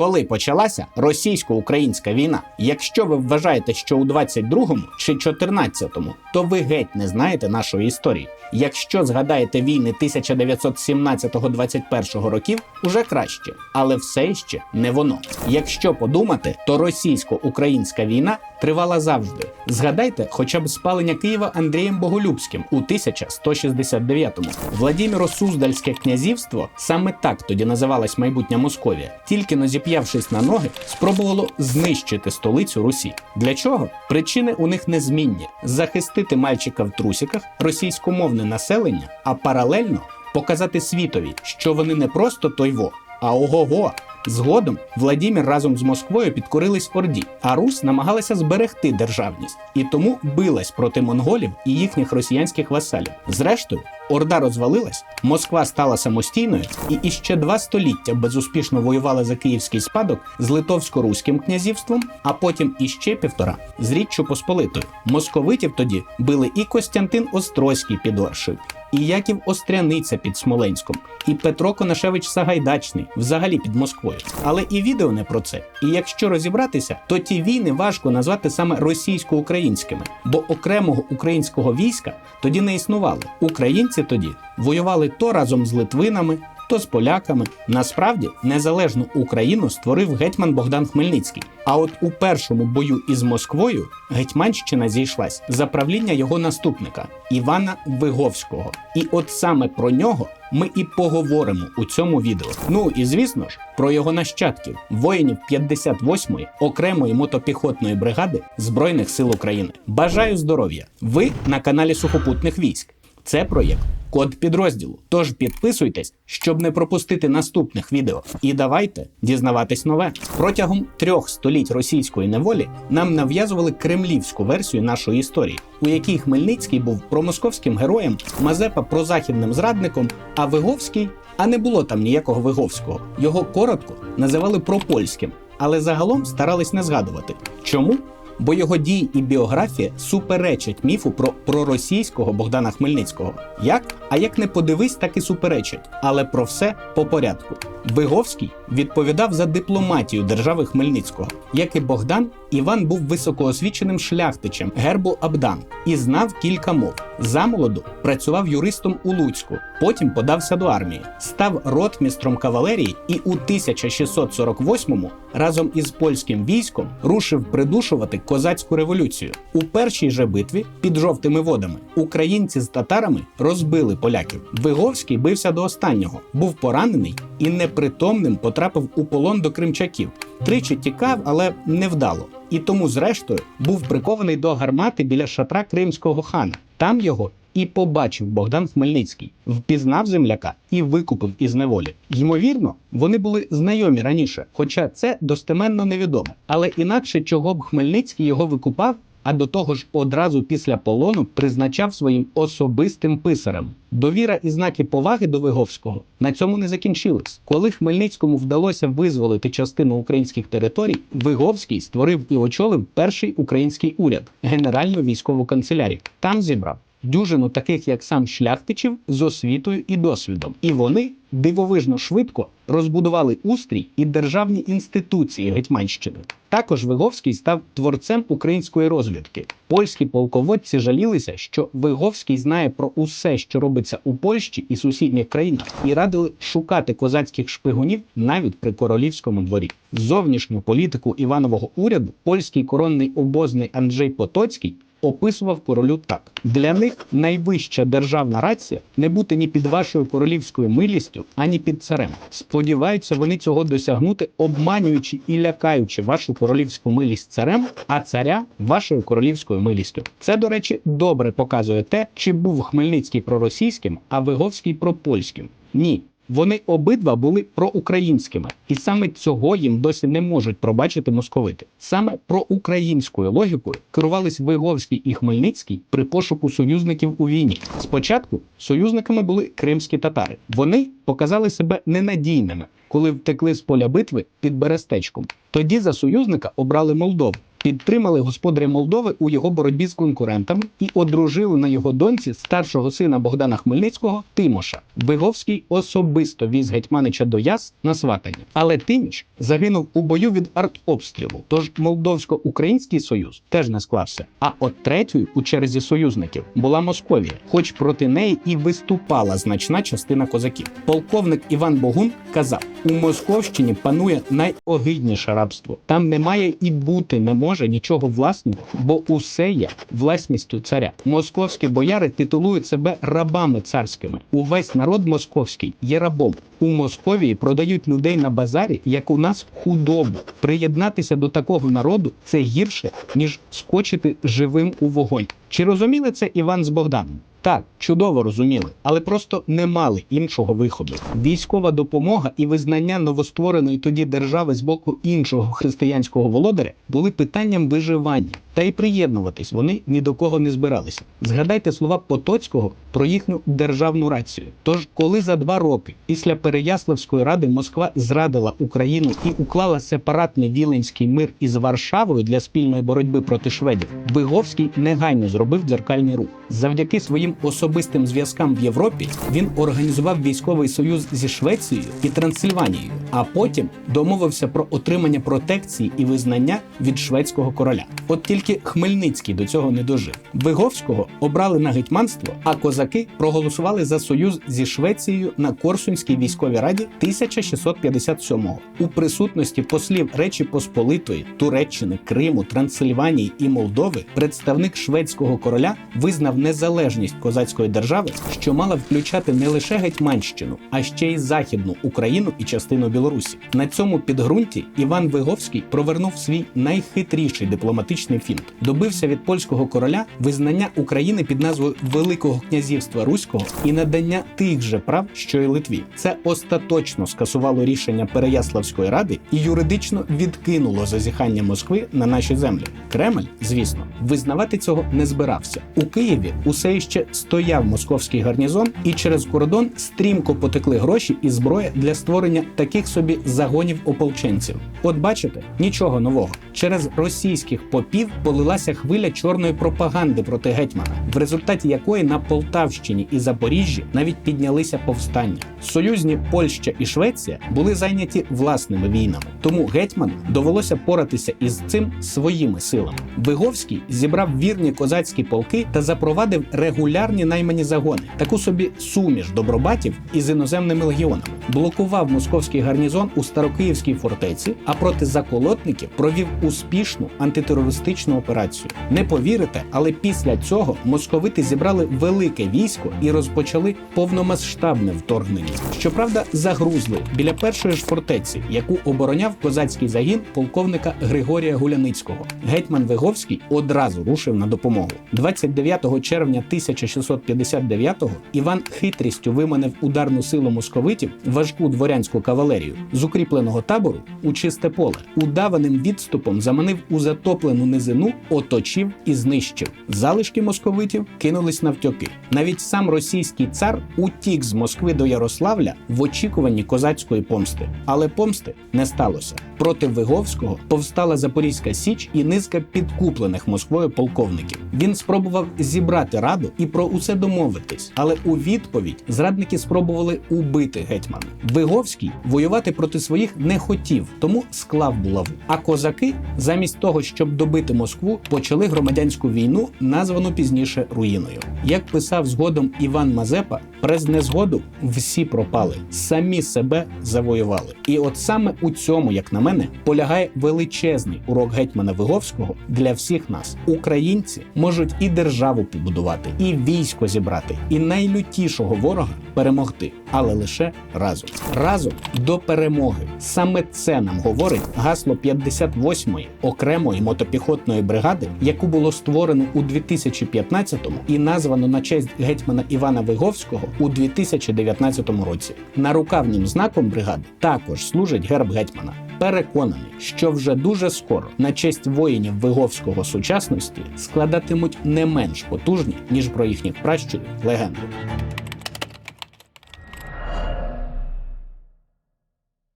Коли почалася російсько-українська війна, якщо ви вважаєте, що у 22-му чи 14-му, то ви геть не знаєте нашої історії. Якщо згадаєте війни 1917-21 років, уже краще, але все ще не воно. Якщо подумати, то російсько-українська війна тривала завжди. Згадайте хоча б спалення Києва Андрієм Боголюбським у 1169-му. Владіміро Суздальське князівство саме так тоді називалась майбутня Московія. Тільки но зіп'явшись на ноги, спробувало знищити столицю Русі. Для чого? Причини у них незмінні: захистити мальчика в трусіках, російськомовне населення, а паралельно показати світові, що вони не просто тойво, а ого-го. Згодом Владімір разом з Москвою підкорились Орді, а Русь намагалася зберегти державність і тому билась проти монголів і їхніх росіянських васалів. Зрештою, Орда розвалилась, Москва стала самостійною і іще два століття безуспішно воювала за київський спадок з Литовсько-Руським князівством, а потім іще півтора з Річчю Посполитою. Московитів тоді били і Костянтин Острозький під Оршею, і Яків Остряниця під Смоленськом, і Петро Конашевич Сагайдачний, взагалі під Москвою. Але і відео не про це. І якщо розібратися, то ті війни важко назвати саме російсько-українськими, бо окремого українського війська тоді не існувало. Українці тоді воювали то разом з литвинами. То з поляками насправді незалежну Україну створив гетьман Богдан Хмельницький. А от у першому бою із Москвою Гетьманщина зійшлась за правління його наступника Івана Виговського. І от саме про нього ми і поговоримо у цьому відео. Ну і звісно ж про його нащадків, воїнів 58-ї окремої мотопіхотної бригади Збройних сил України. Бажаю здоров'я! Ви на каналі Сухопутних військ. Це проєкт код підрозділу. Тож підписуйтесь, щоб не пропустити наступних відео. І давайте дізнаватись нове. Протягом трьох століть російської неволі нам нав'язували кремлівську версію нашої історії, у якій Хмельницький був промосковським героєм, Мазепа прозахідним зрадником, а Виговський, а не було там ніякого Виговського. Його коротко називали пропольським, але загалом старались не згадувати. Чому? Бо його дії і біографія суперечать міфу про проросійського Богдана Хмельницького. Як? А як не подивись, так і суперечать. Але про все по порядку. Виговський відповідав за дипломатію держави Хмельницького. Як і Богдан, Іван був високоосвіченим шляхтичем гербу Абдан і знав кілька мов. Замолоду працював юристом у Луцьку, потім подався до армії, став ротмістром кавалерії і у 1648-му разом із польським військом рушив придушувати козацьку революцію. У першій же битві під жовтими водами українці з татарами розбили поляків. Виговський бився до останнього, був поранений і непритомним потрапив у полон до кримчаків. Тричі тікав, але невдало. І тому, зрештою, був прикований до гармати біля шатра кримського хана. Там його і побачив Богдан Хмельницький, впізнав земляка і викупив із неволі. Ймовірно, вони були знайомі раніше, хоча це достеменно невідомо. Але інакше чого б Хмельницький його викупав, а до того ж одразу після полону призначав своїм особистим писарем. Довіра і знаки поваги до Виговського на цьому не закінчились. Коли Хмельницькому вдалося визволити частину українських територій, Виговський створив і очолив перший український уряд Генеральну військову канцелярію. Там зібрав дюжину таких, як сам шляхтичів, з освітою і досвідом. І вони дивовижно швидко розбудували устрій і державні інституції Гетьманщини. Також Виговський став творцем української розвідки. Польські полководці жалілися, що Виговський знає про усе, що робиться у Польщі і сусідніх країнах, і радили шукати козацьких шпигунів навіть при королівському дворі. Зовнішню політику Іванового уряду польський коронний обозний Анджей Потоцький описував королю так: для них найвища державна рація не бути ні під вашою королівською милістю, ані під царем. Сподіваються вони цього досягнути, обманюючи і лякаючи вашу королівську милість царем, а царя вашою королівською милістю. Це, до речі, добре показує те, чи був Хмельницький проросійським, а Виговський пропольським. Ні. Вони обидва були проукраїнськими, і саме цього їм досі не можуть пробачити московити. Саме проукраїнською логікою керувались Виговський і Хмельницький при пошуку союзників у війні. Спочатку союзниками були кримські татари. Вони показали себе ненадійними, коли втекли з поля битви під Берестечком. Тоді за союзника обрали Молдову. Підтримали господаря Молдови у його боротьбі з конкурентами і одружили на його доньці старшого сина Богдана Хмельницького Тимоша. Виговський особисто віз гетьманича до Яс на сватання. Але Тиміш загинув у бою від артобстрілу. Тож молдовсько-український союз теж не склався. А от третьою у черзі союзників була Московія, хоч проти неї і виступала значна частина козаків. Полковник Іван Богун казав: у Московщині панує найогидніше рабство. Там немає і бути не може нічого власного, бо усе є власністю царя. Московські бояри титулують себе рабами царськими. Увесь народ московський є рабом. У Московії продають людей на базарі, як у нас худобу. Приєднатися до такого народу це гірше, ніж скочити живим у вогонь. Чи розуміли це Іван з Богданом? Так, чудово розуміли, але просто не мали іншого виходу. Військова допомога і визнання новоствореної тоді держави з боку іншого християнського володаря були питанням виживання. Та й приєднуватись вони ні до кого не збиралися. Згадайте слова Потоцького про їхню державну рацію. Тож, коли за два роки після Переяславської ради Москва зрадила Україну і уклала сепаратний Віленський мир із Варшавою для спільної боротьби проти шведів, Виговський негайно зробив дзеркальний рух. Завдяки своїм особистим зв'язкам в Європі він організував військовий союз зі Швецією і Трансильванією, а потім домовився про отримання протекції і визнання від шведського короля. От тільки Хмельницький до цього не дожив. Виговського обрали на гетьманство, а козаки проголосували за союз зі Швецією на Корсунській військовій раді 1657-го. у присутності послів Речі Посполитої, Туреччини, Криму, Трансильванії і Молдови. Представник шведського короля визнав незалежність козацької держави, що мала включати не лише Гетьманщину, а ще й Західну Україну і частину Білорусі. На цьому підґрунті Іван Виговський провернув свій найхитріший дипломатичний фінт. Добився від польського короля визнання України під назвою Великого князівства Руського і надання тих же прав, що й Литві. Це остаточно скасувало рішення Переяславської ради і юридично відкинуло зазіхання Москви на наші землі. Кремль, звісно, визнавати цього не збирався. У Києві усе ще стояв московський гарнізон, і через кордон стрімко потекли гроші і зброя для створення таких собі загонів ополченців. От бачите, нічого нового. Через російських попів полилася хвиля чорної пропаганди проти гетьмана, в результаті якої на Полтавщині і Запоріжжі навіть піднялися повстання. Союзні Польща і Швеція були зайняті власними війнами, тому гетьману довелося поратися із цим своїми силами. Виговський зібрав вірні козацькі полки та запровадив регулярні наймані загони, таку собі суміш добробатів із іноземними легіонами, блокував московський гарнізон у Старокиївській фортеці, а проти заколотників провів успішну антитерористичну операцію. Не повірите, але після цього московити зібрали велике військо і розпочали повномасштабне вторгнення. Щоправда, загрузли біля першої ж фортеці, яку обороняв козацький загін полковника Григорія Гуляницького. Гетьман Виговський одразу рушив на допомогу. 29 червня 1659-го Іван хитрістю виманив ударну силу московитів важку дворянську кавалерію з укріпленого табору у чисте поле. Удаваним відступом заманив у затоплену низину, оточив і знищив. Залишки московитів кинулись навтьоки. Навіть сам російський цар утік з Москви до Ярославля в очікуванні козацької помсти. Але помсти не сталося. Проти Виговського повстала Запорізька Січ і низка підкуплених Москвою полковників. Він спробував зібрати раду і про усе домовитись, але у відповідь зрадники спробували убити гетьмана. Виговський воювати проти своїх не хотів, тому склав булаву. А козаки, замість того, щоб добити Москву, почали громадянську війну, названу пізніше руїною. Як писав згодом Іван Мазепа, през незгоду всі пропали, самі себе завоювали. І от саме у цьому, як на мене, полягає величезний урок гетьмана Виговського для всіх нас. Українці можуть і державу побудувати, і військо зібрати, і найлютішого ворога перемогти, але лише разом. Разом до перемоги. Саме це нам говорить гасло 58-ї окремої мотопіхотної бригади, яку було створено у 2015-му і названо на честь гетьмана Івана Виговського у 2019 році. Нарукавним знаком бригади також служить герб гетьмана. Переконаний, що вже дуже скоро на честь воїнів Виговського сучасності складатимуть не менш потужні ніж про їхніх пращурів легенди.